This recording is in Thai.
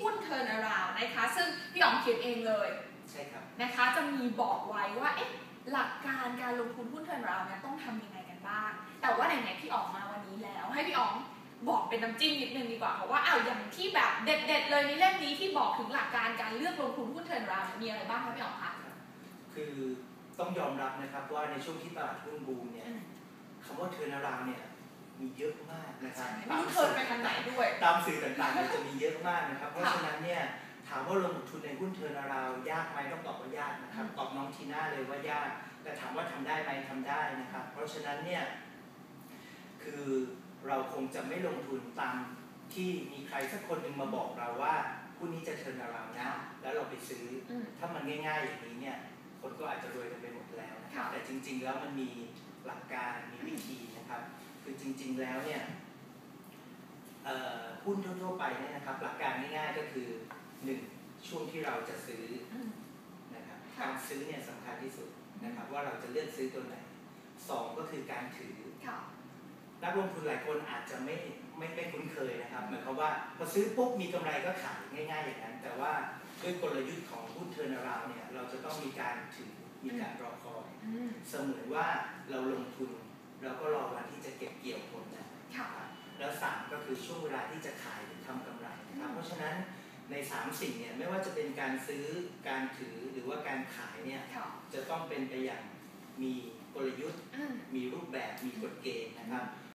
หุ้นเทิร์นาราวนะคะ ซึ่งพี่อ๋องเขียนเองเลยใช่ครับนะคะจะมีบอกไว้ว่าเอ๊ะหลักการการลงทุนหุ้นเทิร์นาราวเนี่ยต้องทำยังไงกันบ้าง แต่ว่าไหนๆพี่อ๋องมาวันนี้แล้ว ให้พี่อ๋องบอกเป็นน้ำจิ้มนิดนึงดีกว่าเพราะว่าอ้าวอย่างที่แบบเด็ด ๆ เลยในเล่มนี้ที่บอกถึงหลักการการเลือกลงทุนหุ้นเทิร์นาราวมีอะไรบ้างคะพี่อ๋องคะคือต้องยอมรับนะครับว่าในช่วงที่ตลาดหุ้นบูมเนี่ยอืมคำว่าเทอร์นาราเนี่ยมีเยอะมากนะครับไม่รู้เทิร์นไปทางไหนด้วย ตามสื่อต่างๆเนี่ยจะมีเยอะมากนะครับ เพราะฉะนั้นเนี่ยถามว่าลงทุนในหุ้นเทอร์นาราว ยากไหมต้องตอบว่ายากนะครับอืมตอบน้องทีน่าเลยว่ายาก แต่ถามว่าทำได้ไหมทำได้นะครับ เพราะฉะนั้นเนี่ยคือเราคงจะไม่ลงทุนตามที่มีใครสักคนหนึ่งมาบอกเราว่าหุ้นนี้จะเทอร์นาราวนะ แล้วเราไปซื้ออืมถ้ามันง่ายๆอย่างนี้เนี่ยคนก็อาจจะรวยกันไปหมดแล้วนะครับค่ะแต่จริงๆแล้วมันมีหลักการมีวิธีนะครับ คือจริง ๆแล้วเนี่ยเอ่อหุ้นทั่วๆไป เนี่ยนะครับหลักการง่ายๆก็คือหนึ่งช่วงที่เราจะซื้ออืมนะครับค่ะการซื้อเนี่ยสำคัญที่สุดนะครับ ว่าเราจะเลือกซื้อตัวไหนสองก็คือการถือค่ะนักลงทุนหลายคนอาจจะไม่ไม่ไม่คุ้นเคยนะครับหมายความว่าพอซื้อปุ๊บมีกำไรก็ขายง่าย ๆ อย่างนั้น แต่ว่าด้วยกลยุทธ์ของหุ้นเทอร์นาราวเนี่ยเราจะต้องมีการถือมีการรอคอยอืมเสมือนว่าเราลงทุนเราก็รอวันที่จะเก็บเกี่ยวผลนะ ค่ะ แล้วสามก็คือ ช่วงเวลาที่จะขายหรือทำกำไรนะครับอืมเพราะฉะนั้นในสามสิ่งเนี่ยไม่ว่าจะเป็นการซื้อการถือหรือว่าการขายเนี่ยค่ะจะต้องเป็นไปอย่างมีกลยุทธ์อืมมีรูปแบบมีกฎเกณฑ์นะครับ